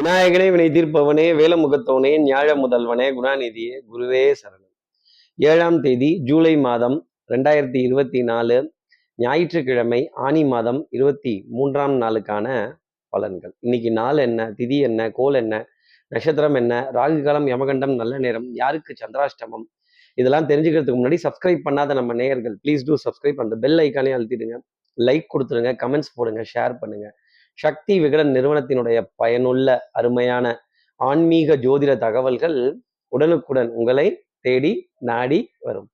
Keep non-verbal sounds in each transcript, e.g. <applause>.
விநாயகனே வினை தீர்ப்பவனே வேலமுகத்தவனே ஞாழ முதல்வனே குணாநிதியே குருவே சரணம். ஏழாம் தேதி ஜூலை மாதம் ரெண்டாயிரத்தி இருபத்தி நாலு ஞாயிற்றுக்கிழமை ஆனி மாதம் இருபத்தி மூன்றாம் நாளுக்கான பலன்கள். இன்னைக்கு நாள் என்ன திதி என்ன கோல் என்ன நட்சத்திரம் என்ன ராகு காலம் யமகண்டம் நல்ல நேரம் யாருக்கு சந்திராஷ்டமம் இதெல்லாம் தெரிஞ்சுக்கிறதுக்கு முன்னாடி சப்ஸ்கிரைப் பண்ணாத நம்ம நேயர்கள் ப்ளீஸ் டூ சப்ஸ்கிரைப் அந்த பெல் ஐக்கானே அழுத்திடுங்க. லைக் கொடுத்துருங்க கமெண்ட்ஸ் போடுங்க ஷேர் பண்ணுங்க. சக்தி விகடன் நிறுவனத்தினுடைய பயனுள்ள அருமையான ஆன்மீக ஜோதிட தகவல்கள் உடனுக்குடன் உங்களை தேடி நாடி வரும்.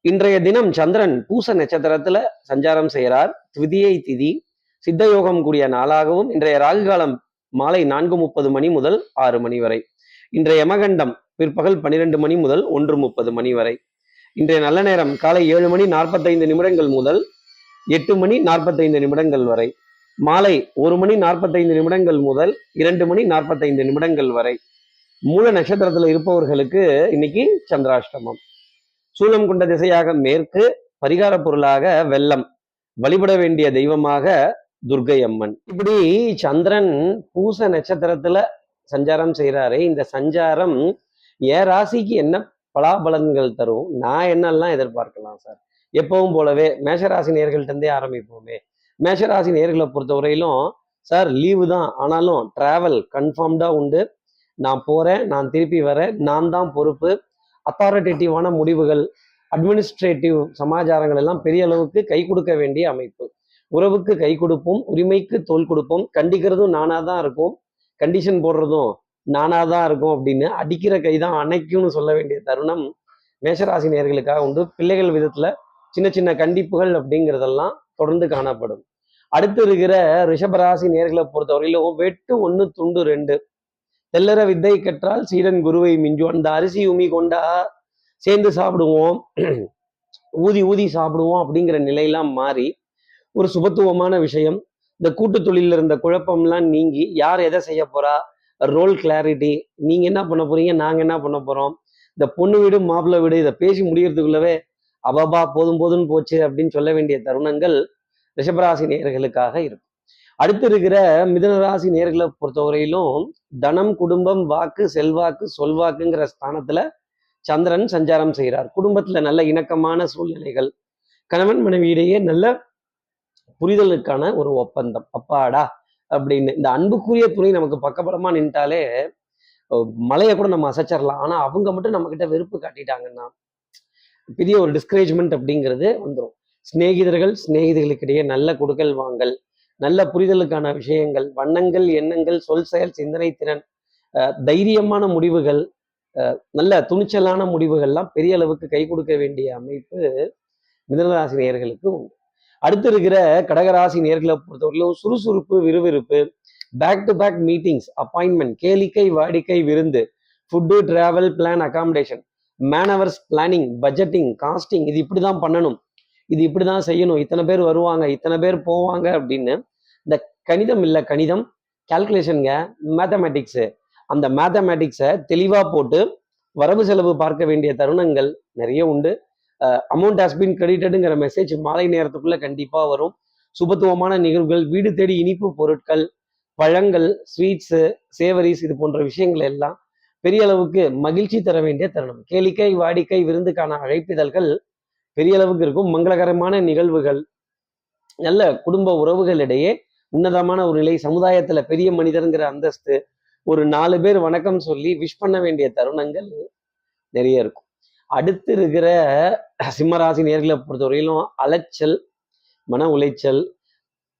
இன்றைய தினம் சந்திரன் பூச நட்சத்திரத்துல சஞ்சாரம் செய்கிறார். திவிதியை திதி சித்த யோகம் கூடிய நாளாகவும் இன்றைய ராகு காலம் மாலை நான்கு முப்பது மணி முதல் ஆறு மணி வரை. இன்றைய யமகண்டம் பிற்பகல் பன்னிரெண்டு மணி முதல் ஒன்று முப்பது மணி வரை. இன்றைய நல்ல நேரம் காலை ஏழு மணி நாற்பத்தைந்து நிமிடங்கள் முதல் எட்டு மணி நாற்பத்தைந்து நிமிடங்கள் வரை. மாலை ஒரு மணி நாற்பத்தைந்து நிமிடங்கள் முதல் இரண்டு மணி நாற்பத்தைந்து நிமிடங்கள் வரை மூல நட்சத்திரத்தில் இருப்பவர்களுக்கு இன்னைக்கு சந்திராஷ்டமம். சூலம் கொண்ட திசையாக மேற்கு பரிகார பொருளாக வெள்ளம். வழிபட வேண்டிய தெய்வமாக துர்க்கை அம்மன். இப்படி சந்திரன் பூச நட்சத்திரத்துல சஞ்சாரம் செய்யறாரு இந்த சஞ்சாரம் என் ராசிக்கு என்ன பலாபலன்கள் தரும்? நான் என்னெல்லாம் எதிர்பார்க்கலாம் சார்? எப்பவும் போலவே மேஷராசி நேர்கள்ட்டே இருந்தே ஆரம்பிப்போமே. மேஷராசி நேர்களை பொறுத்தவரையிலும் சார் லீவு தான். ஆனாலும் டிராவல் கன்ஃபார்ம்டா உண்டு. நான் போறேன் நான் திருப்பி வரேன். நான் தான் பொறுப்பு. அத்தாரிட்டேட்டிவான முடிவுகள் அட்மினிஸ்ட்ரேட்டிவ் சமாச்சாரங்கள் எல்லாம் பெரிய அளவுக்கு கை கொடுக்க வேண்டிய அமைப்பு. உறவுக்கு கை கொடுப்போம் உரிமைக்கு தோல் கொடுப்போம். கண்டிக்கிறதும் நானாக தான் இருக்கும். கண்டிஷன் போடுறதும் நானாக தான் இருக்கும் அப்படின்னு அடிக்கிற கை தான் அணைக்கும்னு சொல்ல வேண்டிய தருணம் மேஷராசி நேர்களுக்காக உண்டு. பிள்ளைகள் விதத்துல சின்ன சின்ன கண்டிப்புகள் அப்படிங்கிறதெல்லாம் தொடர்ந்து காணப்படும். அடுத்து இருக்கிற ரிஷபராசி நேர்களை பொறுத்தவரையிலும் வெட்டு ஒன்று துண்டு ரெண்டு. தெல்லற வித்தை கற்றால் சீடன் குருவை மிஞ்சும். அந்த அரிசி உமி கொண்டா சேர்ந்து சாப்பிடுவோம். ஊதி ஊதி சாப்பிடுவோம் அப்படிங்கிற நிலையெல்லாம் மாறி ஒரு சுபத்துவமான விஷயம். இந்த கூட்டு தொழில இருந்த குழப்பம்லாம் நீங்கி யார் எதை செய்ய போறா? ரோல் கிளாரிட்டி நீங்க என்ன பண்ண போறீங்க? நாங்க என்ன பண்ண போறோம்? இந்த பொண்ணு வீடு மாப்பிள்ளை வீடு இதை பேசி முடியறதுக்குள்ளவே அபபா போதும் போதும்னு போச்சு அப்படின்னு சொல்ல வேண்டிய தருணங்கள் ரிஷபராசி நேர்களுக்காக இருக்கும். அடுத்து இருக்கிற மிதனராசி நேர்களை பொறுத்தவரையிலும் தனம் குடும்பம் வாக்கு செல்வாக்கு சொல்வாக்குங்கிற ஸ்தானத்துல சந்திரன் சஞ்சாரம் செய்கிறார் குடும்பத்துல நல்ல இணக்கமான சூழ்நிலைகள் கணவன் மனைவியிடையே நல்ல புரிதலுக்கான ஒரு ஒப்பந்தம். அப்பாடா அப்படின்னு இந்த அன்புக்குரிய துணை நமக்கு பக்கபலமா நின்ட்டாலே மலையை கூட நம்ம அசைச்சிடலாம். ஆனா அவங்க மட்டும் நம்ம கிட்ட வெறுப்பு காட்டிட்டாங்கன்னா பெரிய ஒரு டிஸ்கரேஜ்மெண்ட் அப்படிங்கிறது வந்துடும் சிநேகிதர்கள் சிநேகிதர்களுக்கிடையே நல்ல கொடுக்கல் வாங்கல் நல்ல புரிதலுக்கான விஷயங்கள் வண்ணங்கள் எண்ணங்கள் சொல் செயல் சிந்தனை திறன் தைரியமான முடிவுகள் நல்ல துணிச்சலான முடிவுகள்லாம் பெரிய அளவுக்கு கை கொடுக்க வேண்டிய அமைப்பு மிதனராசி நேர்களுக்கு உண்டு. அடுத்து இருக்கிற கடகராசி நேர்களை பொறுத்தவரையிலும் சுறுசுறுப்பு விறுவிறுப்பு back to back meetings appointment கேளிக்கை வாடிக்கை விருந்து food travel plan accommodation manoeuvres planning budgeting costing இது இப்படி தான் பண்ணணும். இது இப்படி தான் செய்யணும். இத்தனை பேர் வருவாங்க இத்தனை பேர் போவாங்க அப்படின்னு இந்த கணிதம் இல்லை கணிதம் கால்குலேஷனுங்க மேத்தமேட்டிக்ஸு அந்த மேத்தமேட்டிக்ஸை தெளிவாக போட்டு வரவு செலவு பார்க்க வேண்டிய தருணங்கள் நிறைய உண்டு. அமௌண்ட் ஹாஸ் பின் கிரெடிட்டடுங்கிற மெசேஜ் மாலை நேரத்துக்குள்ளே கண்டிப்பாக வரும். சுபத்துவமான நிகழ்வுகள் வீடு தேடி இனிப்பு பொருட்கள் பழங்கள் ஸ்வீட்ஸு சேவரிஸ் இது போன்ற விஷயங்கள் எல்லாம் பெரிய அளவுக்கு மகிழ்ச்சி தர வேண்டிய தருணம். கேளிக்கை வாடிக்கை விருந்துக்கான அழைப்பிதழ்கள் பெரிய அளவுக்கு இருக்கும். மங்களகரமான நிகழ்வுகள் நல்ல குடும்ப உறவுகளிடையே உன்னதமான ஒரு நிலை சமுதாயத்துல பெரிய மனிதருங்கிற அந்தஸ்து ஒரு நாலு பேர் வணக்கம் சொல்லி விஷ் பண்ண வேண்டிய தருணங்கள் நிறைய இருக்கும். அடுத்து இருக்கிற சிம்மராசி நேர்களை பொறுத்தவரையிலும் அலைச்சல் மன உளைச்சல்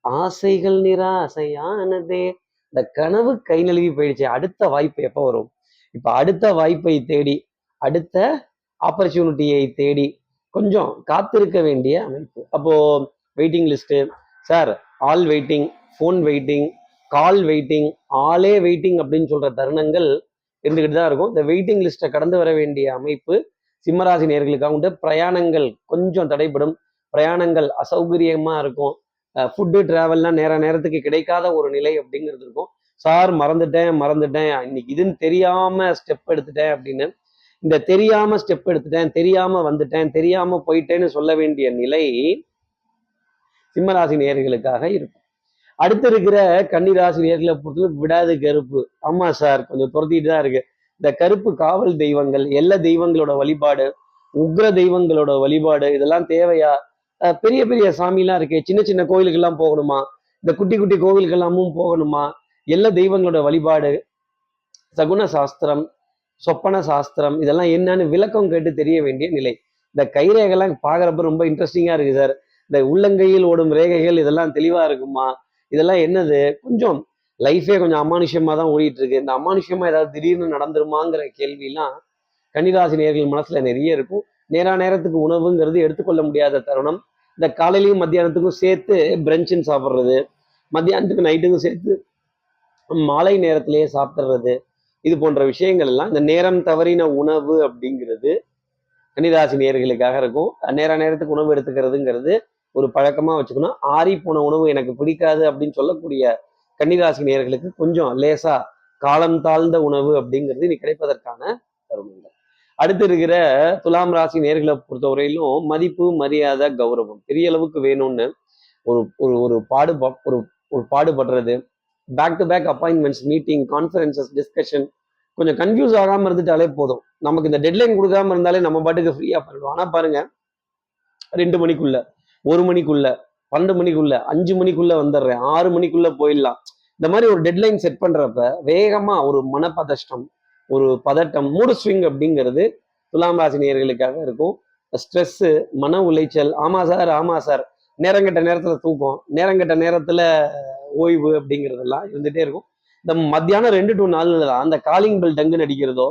ஆசைகள் நிராசையானதே. இந்த கனவு கை நழுவி போயிடுச்சு. அடுத்த வாய்ப்பு எப்போ வரும்? இப்போ அடுத்த வாய்ப்பை தேடி அடுத்த ஆப்பர்ச்சுனிட்டியை தேடி கொஞ்சம் காத்திருக்க வேண்டிய அமைப்பு. அப்போ waiting list sir all waiting phone waiting call waiting ஆலே வெயிட்டிங் அப்படின்னு சொல்ற தருணங்கள் இருந்துக்கிட்டு தான் இருக்கும். இந்த வெயிட்டிங் லிஸ்ட்டை கடந்து வர வேண்டிய அமைப்பு சிம்மராசி நேர்களுக்காக உண்டு. பிரயாணங்கள் கொஞ்சம் தடைப்படும் பிரயாணங்கள் அசௌகரியமாக இருக்கும். ஃபுட்டு ட்ராவல்லாம் நேர நேரத்துக்கு கிடைக்காத ஒரு நிலை அப்படிங்கிறது இருக்கும். சார் மறந்துட்டேன் மறந்துட்டேன். இன்னைக்கு இதுன்னு தெரியாம ஸ்டெப் எடுத்துட்டேன் அப்படின்னு இந்த தெரியாம ஸ்டெப் எடுத்துட்டேன் தெரியாம வந்துட்டேன் தெரியாம போயிட்டேன்னு சொல்ல வேண்டிய நிலை சிம்மராசி நேர்களுக்காக இருக்கும். அடுத்து இருக்கிற கன்னிராசி நேர்களை பொறுத்தவரைக்கும் விடாது கருப்பு. ஆமா சார் கொஞ்சம் துரத்திட்டு தான் இருக்கு. இந்த கருப்பு காவல் தெய்வங்கள் எல்லா தெய்வங்களோட வழிபாடு உக்ர தெய்வங்களோட வழிபாடு இதெல்லாம் தேவையா? பெரிய பெரிய சாமிலாம் இருக்கு சின்ன சின்ன கோயிலுக்கெல்லாம் போகணுமா? இந்த குட்டி குட்டி கோவிலுக்கெல்லாமும் போகணுமா? எல்லா தெய்வங்களோட வழிபாடு சகுன சாஸ்திரம் சொப்பன சாஸ்திரம் இதெல்லாம் என்னன்னு விளக்கம் கேட்டு தெரிய வேண்டிய நிலை. இந்த கைரேகைலாம் பார்க்குறப்ப ரொம்ப இன்ட்ரெஸ்டிங்காக இருக்குது சார். இந்த உள்ளங்கையில் ஓடும் ரேகைகள் இதெல்லாம் தெளிவாக இருக்குமா? இதெல்லாம் என்னது? கொஞ்சம் லைஃபே கொஞ்சம் அமானுஷ்யமாக தான் ஓடிட்டு இருக்கு இந்த அமானுஷ்யமாக ஏதாவது திடீர்னு நடந்துருமாங்கிற கேள்விலாம் கன்னிராசி நேர்கள் மனசில் நிறைய இருக்கும். நேரா நேரத்துக்கு உணவுங்கிறது எடுத்துக்கொள்ள முடியாத தருணம். இந்த காலையிலையும் மத்தியானத்துக்கும் சேர்த்து பிரஞ்சுன்னு சாப்பிட்றது மத்தியானத்துக்கு நைட்டுக்கும் சேர்த்து மாலை நேரத்திலேயே சாப்பிட்றது இது போன்ற விஷயங்கள் எல்லாம் இந்த நேரம் தவறின உணவு அப்படிங்கிறது கன்னிராசி நேர்களுக்காக இருக்கும். நேர நேரத்துக்கு உணவு எடுத்துக்கிறதுங்கிறது ஒரு பழக்கமாக வச்சுக்கணும். ஆறி போன உணவு எனக்கு பிடிக்காது அப்படின்னு சொல்லக்கூடிய கன்னிராசி நேர்களுக்கு கொஞ்சம் லேசா காலம் தாழ்ந்த உணவு அப்படிங்கிறது இனி கிடைப்பதற்கான தருணங்கள். அடுத்து இருக்கிற துலாம் ராசி நேர்களை பொறுத்தவரையிலும் மதிப்பு மரியாதை கௌரவம் பெரிய அளவுக்கு வேணும்னு ஒரு ஒரு ஒரு பாடு ஒரு ஒரு பாடுபடுறது back to back appointments meeting conferences discussion கொஞ்சம் கன்ஃபியூஸ் ஆகாமல் இருந்துட்டாலே போதும். நமக்கு இந்த டெட்லைன் கொடுக்காம இருந்தாலே நம்ம பாட்டுக்கு ஃப்ரீயாக பண்ணிடுவோம் ஆனால் பாருங்க ரெண்டு மணிக்குள்ள ஒரு மணிக்குள்ள பன்னெண்டு மணிக்குள்ள அஞ்சு மணிக்குள்ள வந்துடுறேன் ஆறு மணிக்குள்ள போயிடலாம். இந்த மாதிரி ஒரு டெட்லைன் செட் பண்ணுறப்ப வேகமாக ஒரு மனப்பதஷ்டம் ஒரு பதட்டம் மூடு ஸ்விங் அப்படிங்கிறது துலாம் ராசி நேர்களுக்காக இருக்கும். ஸ்ட்ரெஸ்ஸு மன உளைச்சல் ஆமாம் சார் ஆமாம் சார். நேரங்கட்ட நேரத்தில் தூக்கம் நேரங்கட்ட நேரத்தில் ஓய்வு அப்படிங்கிறதெல்லாம் இருந்துகிட்டே இருக்கும். இந்த மத்தியானம் ரெண்டு டு நாலுல தான் அந்த காலிங் பெல் டங்குன்னு அடிக்கிறதோ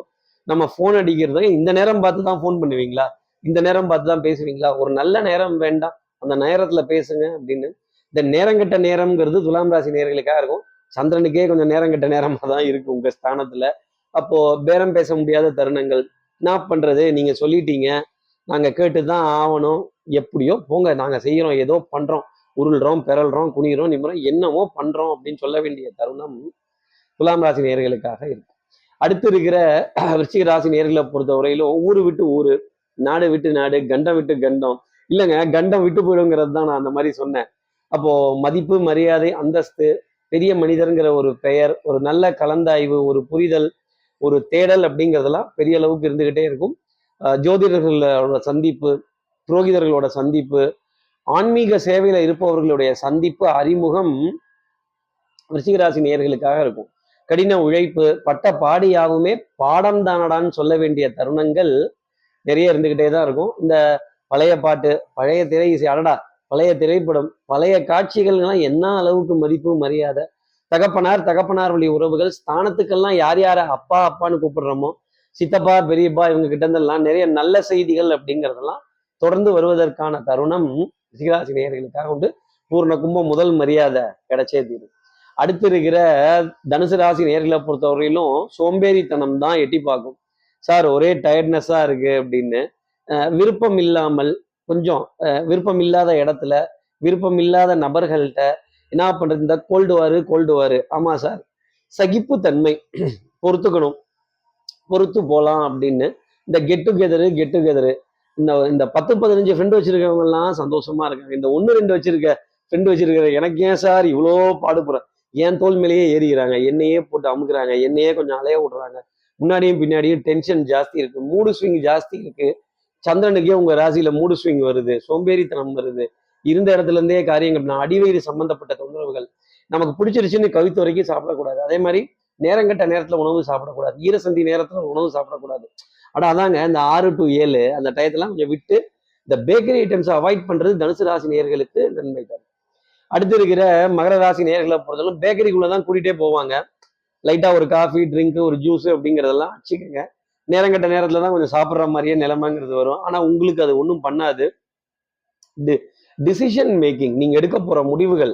நம்ம ஃபோன் அடிக்கிறதோ இந்த நேரம் பார்த்து தான் ஃபோன் பண்ணுவீங்களா? இந்த நேரம் பார்த்து தான் பேசுவீங்களா? ஒரு நல்ல நேரம் வேண்டாம் அந்த நேரத்தில் பேசுங்க அப்படின்னு. இந்த நேரங்கட்ட நேரம்ங்கிறது துலாம் ராசி நேர்களுக்காக இருக்கும். சந்திரனுக்கே கொஞ்சம் நேரங்கட்ட நேரமாக தான் இருக்கு உங்கள் ஸ்தானத்தில். அப்போது பேரம் பேச முடியாத தருணங்கள் என்ன பண்ணுறது நீங்கள் சொல்லிட்டீங்க. நாங்கள் கேட்டு தான் ஆகணும். எப்படியோ போங்க நாங்கள் செய்கிறோம் ஏதோ பண்ணுறோம் உருள்றோம் பெறல்றோம் குனிகிறோம் நிமிறோம் என்னவோ பண்றோம் அப்படின்னு சொல்ல வேண்டிய தருணம் துலாம் ராசி நேர்களுக்காக இருக்கும் அடுத்து இருக்கிற <clears throat> விருச்சிக ராசி நேர்களை பொறுத்தவரையிலும் ஊரு விட்டு ஊரு நாடு விட்டு நாடு கண்டம் விட்டு கண்டம் இல்லைங்க கண்டம் விட்டு போயிடுங்கிறது தான் நான் அந்த மாதிரி சொன்னேன். அப்போ மதிப்பு மரியாதை அந்தஸ்து பெரிய மனிதருங்கிற ஒரு பெயர் ஒரு நல்ல கலந்தாய்வு ஒரு புரிதல் ஒரு தேடல் அப்படிங்கிறதெல்லாம் பெரிய அளவுக்கு இருந்துகிட்டே இருக்கும். ஜோதிடர்களோட சந்திப்பு புரோகிதர்களோட சந்திப்பு ஆன்மீக சேவையில இருப்பவர்களுடைய சந்திப்பு அறிமுகம் ரிஷிகராசி நேர்களுக்காக இருக்கும். கடின உழைப்பு பட்ட பாடியாவுமே பாடம் தானடான்னு சொல்ல வேண்டிய தருணங்கள் நிறைய இருந்துகிட்டே தான் இருக்கும். இந்த பழைய பாட்டு பழைய திரை இசை அடடா பழைய திரைப்படம் பழைய காட்சிகள்லாம் என்ன அளவுக்கு மதிப்பு மரியாதை? தகப்பனார் தகப்பனார் வழி உறவுகள் ஸ்தானத்துக்கெல்லாம் யார் யாரை அப்பா அப்பான்னு கூப்பிடுறோமோ சித்தப்பா பெரியப்பா இவங்க கிட்ட இருந்தெல்லாம் நிறைய நல்ல செய்திகள் அப்படிங்கிறதெல்லாம் தொடர்ந்து வருவதற்கான தருணம். ரிஷிகராசி நேயர்களுக்காக உண்டு. பூர்ண கும்பம் முதல் மரியாதை கிடைச்சே தீரும். அடுத்து இருக்கிற தனுசு ராசி நேர்களை பொறுத்தவரையிலும் சோம்பேறித்தனம் தான் எட்டி பார்க்கும். சார் ஒரே டயர்ட்னஸா இருக்கு அப்படின்னு. விருப்பம் இல்லாமல் கொஞ்சம் விருப்பம் இல்லாத இடத்துல விருப்பம் இல்லாத நபர்கள்ட்ட என்ன பண்றது? இந்த கோல்டு வாரு கோல்டு வாரு ஆமா சார். சகிப்புத்தன்மை பொறுத்துக்கணும். பொறுத்து போலாம் அப்படின்னு. இந்த கெட் டுகெதரு கெட் டுகெதரு இந்த இந்த பத்து பதினஞ்சு ஃப்ரெண்டு வச்சிருக்கவங்க எல்லாம் சந்தோஷமா இருக்காங்க. இந்த ஒன்று ரெண்டு வச்சிருக்க ஃப்ரெண்டு வச்சிருக்கிற எனக்கு ஏன் சார் இவ்வளோ பாடுபடுறேன் என் தோல் மேலேயே ஏறிக்கிறாங்க. என்னையே போட்டு அமுக்குறாங்க. என்னையே கொஞ்சம் அலைய விடுறாங்க. முன்னாடியும் பின்னாடியும் டென்ஷன் ஜாஸ்தி இருக்கு. மூடு ஸ்விங் ஜாஸ்தி இருக்கு. சந்திரனுக்கே உங்க ராசியில மூடு ஸ்விங் வருது. சோம்பேறித்தனம் வருது. இருந்த இடத்துல இருந்தே காரியங்கள் நான் அடிவயிறு சம்பந்தப்பட்ட தொந்தரவுகள் நமக்கு பிடிச்சிருச்சுன்னு கவித்து வரைக்கும் சாப்பிடக்கூடாது. அதே மாதிரி நேரங்கட்ட நேரத்துல உணவு சாப்பிடக்கூடாது. ஈரசந்தி நேரத்துல உணவு சாப்பிடக்கூடாது. ஆனா அதாங்க இந்த ஆறு டு ஏழு அந்த டயத்தெல்லாம் கொஞ்சம் விட்டு இந்த பேக்கரி ஐட்டம்ஸை அவாய்ட் பண்ணுறது தனுசு ராசி நேர்களுக்கு நன்மை தரும் அடுத்து இருக்கிற மகர ராசி நேர்களை பொறுத்தவரைக்கும் பேக்கரிக்குள்ளே தான் கூட்டிகிட்டே போவாங்க. லைட்டாக ஒரு காஃபி ட்ரிங்க் ஒரு ஜூஸ் அப்படிங்கிறதெல்லாம் வச்சுக்கோங்க. நேரங்கட்ட நேரத்துல தான் கொஞ்சம் சாப்பிட்ற மாதிரியே நிலைமைங்கிறது வரும். ஆனால் உங்களுக்கு அது ஒன்றும் பண்ணாது. டி டிசிஷன் மேக்கிங் நீங்க எடுக்க போகிற முடிவுகள்.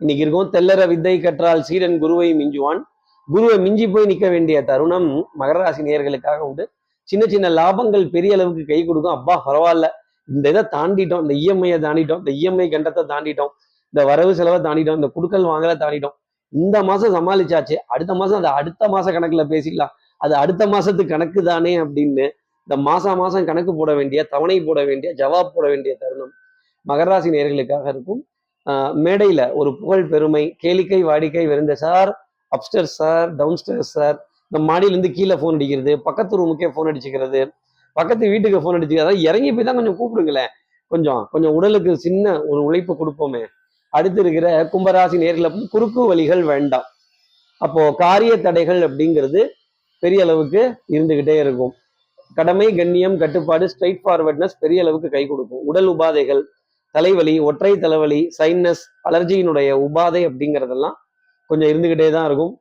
இன்னைக்கு இருக்கும் தெல்லற வித்தை கற்றால் சீடன் குருவை மிஞ்சுவான். குருவை மிஞ்சி போய் நிற்க வேண்டிய தருணம் மகர ராசி நேர்களுக்காக உண்டு. சின்ன சின்ன லாபங்கள் பெரிய அளவுக்கு கை கொடுக்கும். அப்பா பரவாயில்ல. இந்த இதை தாண்டிட்டோம். இந்த இஎம்ஐயை தாண்டிட்டோம். இந்த இஎம்ஐ கண்டத்தை தாண்டிட்டோம். இந்த வரவு செலவை தாண்டிட்டோம். இந்த குடுக்கல் வாங்கல தாண்டிட்டோம். இந்த மாசம் சமாளிச்சாச்சு. அடுத்த மாசம் அது அடுத்த மாச கணக்குல பேசிக்கலாம். அது அடுத்த மாசத்து கணக்கு தானே அப்படின்னு இந்த மாசா மாசம் கணக்கு போட வேண்டிய தவணை போட வேண்டிய ஜவாப் போட வேண்டிய தருணம் மகராசி நேர்களுக்காக இருக்கும். மேடையில ஒரு புகழ் பெருமை கேளிக்கை வாடிக்கை விருந்த sir upstairs sir downstairs sir இந்த மாடியிலேருந்து கீழே ஃபோன் அடிக்கிறது பக்கத்து ரூமுக்கே ஃபோன் அடிச்சுக்கிறது பக்கத்து வீட்டுக்கு ஃபோன் அடிச்சுக்கிறது அதாவது இறங்கி போய் தான் கொஞ்சம் கூப்பிடுங்களேன். கொஞ்சம் கொஞ்சம் உடலுக்கு சின்ன ஒரு உழைப்பு கொடுப்போமே. அடுத்து இருக்கிற கும்பராசி நேர்களை குறுக்கு வழிகள் வேண்டாம். அப்போ காரிய தடைகள் அப்படிங்கிறது பெரிய அளவுக்கு இருந்துகிட்டே இருக்கும். கடமை கண்ணியம் கட்டுப்பாடு ஸ்ட்ரைட் ஃபார்வர்ட்னஸ் பெரிய அளவுக்கு கை கொடுக்கும். உடல் உபாதைகள் தலைவலி ஒற்றை தலைவலி சைனஸ் அலர்ஜியினுடைய உபாதை அப்படிங்கிறதெல்லாம் கொஞ்சம் இருந்துகிட்டே தான் இருக்கும்.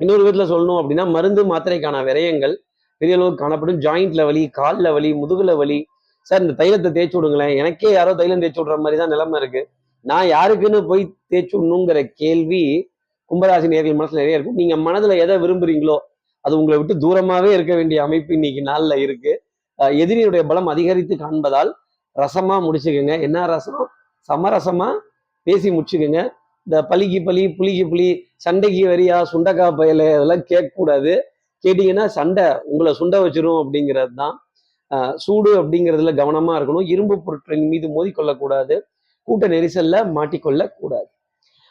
இன்னொரு விதத்தில் சொல்லணும் அப்படின்னா மருந்து மாத்திரைக்கான விரயங்கள் பெரிய அளவுக்கு காணப்படும் ஜாயிண்ட்ல வலி காலில் வலி முதுகுல வலி. சார் இந்த தைலத்தை தேய்ச்சி விடுங்களேன். எனக்கே யாரோ தைலம் தேய்ச்சி விடுற மாதிரி தான் நிலைமை இருக்கு. நான் யாருக்குன்னு போய் தேய்ச்சி விடணுங்கிற கேள்வி கும்பராசி நேர்கள் மனசுல நிறைய இருக்கும். நீங்க மனதுல எதை விரும்புறீங்களோ அது உங்களை விட்டு தூரமாவே இருக்க வேண்டிய அமைப்பு இன்னைக்கு நாள்ல இருக்கு. எதிரியுடைய பலம் அதிகரித்து காண்பதால் ரசமா முடிச்சுக்கோங்க. என்ன ரசம்? சமரசமா பேசி முடிச்சுக்கோங்க. இந்த பலிக்கு பலி புளிக்கு புலி சண்டைக்கு வரியா சுண்டக்காய் பயல இதெல்லாம் கேட்கக்கூடாது. கேட்டிங்கன்னா சண்டை உங்களை சுண்ட வச்சிரும் அப்படிங்கிறது தான் சூடு அப்படிங்கிறதுல கவனமா இருக்கணும். இரும்பு பொருட்களின் மீது மோதிக்கொள்ளக்கூடாது. கூட்ட நெரிசல்ல மாட்டிக்கொள்ளக்கூடாது.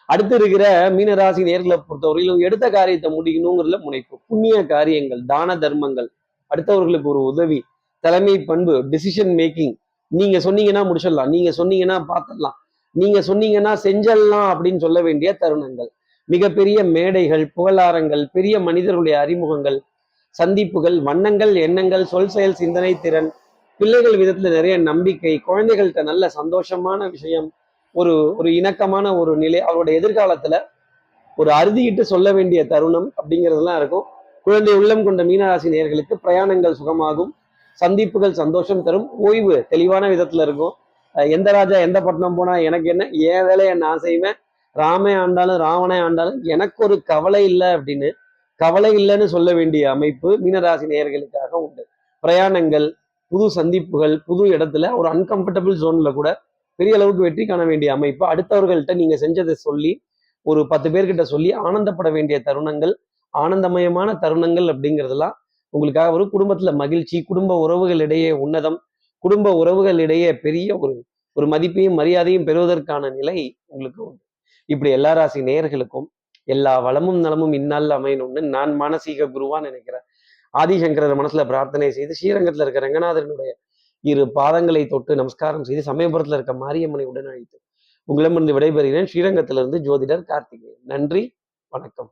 அடுத்து இருக்கிற மீனராசி நேர்களை பொறுத்தவரையிலும் எடுத்த காரியத்தை முடிக்கணுங்கிறதுல முனைப்பு. புண்ணிய காரியங்கள் தான தர்மங்கள். அடுத்தவர்களுக்கு ஒரு உதவி தலைமை பண்பு டிசிஷன் மேக்கிங் நீங்க சொன்னீங்கன்னா முடிச்சிடலாம். நீங்க சொன்னீங்கன்னா பார்த்துடலாம். நீங்க சொன்னீங்கன்னா செஞ்சிடலாம் அப்படின்னு சொல்ல வேண்டிய தருணங்கள். மிகப்பெரிய மேடைகள் புகழாரங்கள் பெரிய மனிதர்களுடைய அறிமுகங்கள் சந்திப்புகள் வண்ணங்கள் எண்ணங்கள் சொல் செயல் சிந்தனை திறன் பிள்ளைகள் விதத்துல நிறைய நம்பிக்கை குழந்தைகள்கிட்ட நல்ல சந்தோஷமான விஷயம் ஒரு ஒரு இணக்கமான ஒரு நிலை அவரோட எதிர்காலத்துல ஒரு அறுதியிட்டு சொல்ல வேண்டிய தருணம் அப்படிங்கிறதுலாம் இருக்கும். குழந்தை உள்ளம் கொண்ட மீனராசி நேர்களுக்கு பிரயாணங்கள் சுகமாகும். சந்திப்புகள் சந்தோஷம் தரும். ஓய்வு தெளிவான விதத்துல இருக்கும். எந்த ராஜா எந்த பட்டணம் போனா எனக்கு என்ன? ஏன் வேலையை நான் செய்வேன். ராமே ஆண்டாலும் ராவனே ஆண்டாலும் எனக்கு ஒரு கவலை இல்லை அப்படின்னு கவலை இல்லைன்னு சொல்ல வேண்டிய அமைப்பு மீனராசி நேயர்களுக்காக உண்டு. பிரயாணங்கள் புது சந்திப்புகள் புது இடத்துல ஒரு அன்கம்ஃபர்டபுள் ஜோன்ல கூட பெரிய அளவுக்கு வெற்றி காண வேண்டிய அமைப்பு. அடுத்தவர்கள்ட்ட நீங்க செஞ்சதை சொல்லி ஒரு பத்து பேர்கிட்ட சொல்லி ஆனந்தப்பட வேண்டிய தருணங்கள் ஆனந்தமயமான தருணங்கள் அப்படிங்கிறதெல்லாம் உங்களுக்காக ஒரு குடும்பத்துல மகிழ்ச்சி குடும்ப உறவுகளிடையே உன்னதம் குடும்ப உறவுகளிடையே பெரிய ஒரு ஒரு மதிப்பையும் மரியாதையும் பெறுவதற்கான நிலை உங்களுக்கு உண்டு. இப்படி எல்லா ராசி நேயர்களுக்கும் எல்லா வளமும் நலமும் இந்நாளில் அமையணும்னு நான் மானசீக குருவா நினைக்கிறேன். ஆதிசங்கரர் மனசுல பிரார்த்தனை செய்து ஸ்ரீரங்கத்துல இருக்க ரங்கநாதனுடைய இரு பாதங்களை தொட்டு நமஸ்காரம் செய்து சமயபுரத்துல இருக்க மாரியம்மனை உடன் அழைத்து உங்களிடமிருந்து விடைபெறுகிறேன். ஸ்ரீரங்கத்திலிருந்து ஜோதிடர் கார்த்திகேயன். நன்றி வணக்கம்.